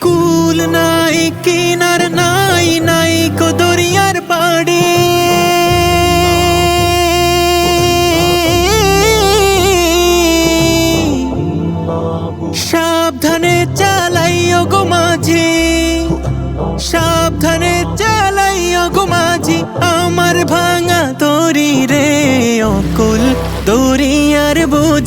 কুল নাই কিনার নাই নাই কো দরিয়ার পাড়ি সাবধানে চালাইও গো মাঝি সাবধানে চালাইও গো মাঝি আমার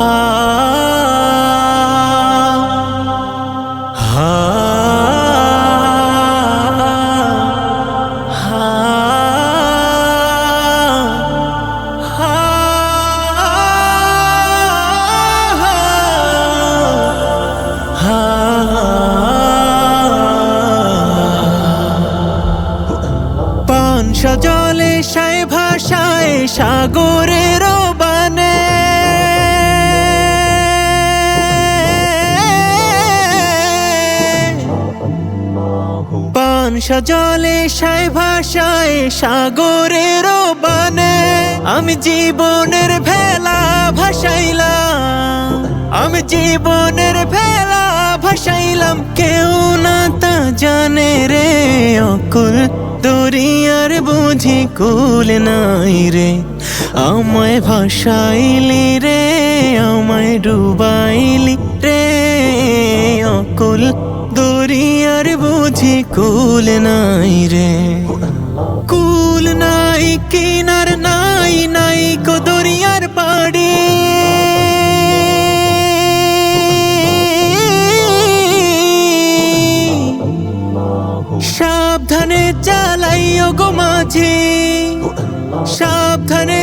পান সজলে সায় ভাষায় সাগরের বানে সজলে সায় ভাষায়, সাগরের বানে। আমি জীবনের ভেলা ভাসাইলাম। আমি জীবনের ভেলা ভাসাইলাম। কেউ না তা জানে রে, অকুল দরিয়ার বুঝি কুল নাই রে। আমায় ভাসাইলি রে, আমায় ডুবাইলি বুঝি কুল নাই রে কুল নাই কিনার নাই নাই কো দরিয়ার পাড়ি সাবধানে চালাইও গো মাঝে সাবধানে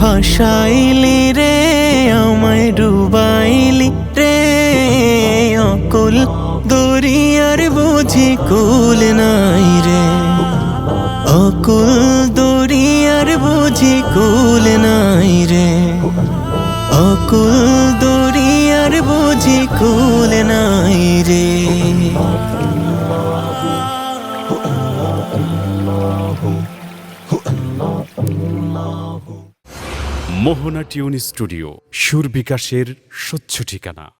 ভাসাইলি রে, আমায় ডুবাইলি রে। অকুল দরিয়ার বুঝি কুল নাই রে। অকুল দরিয়ার বুঝি কুল নাই রে। অকুল দরিয়ার বুঝি কুল মোহনা টিউন স্টুডিও সুর বিকাশের স্বচ্ছ ঠিকানা।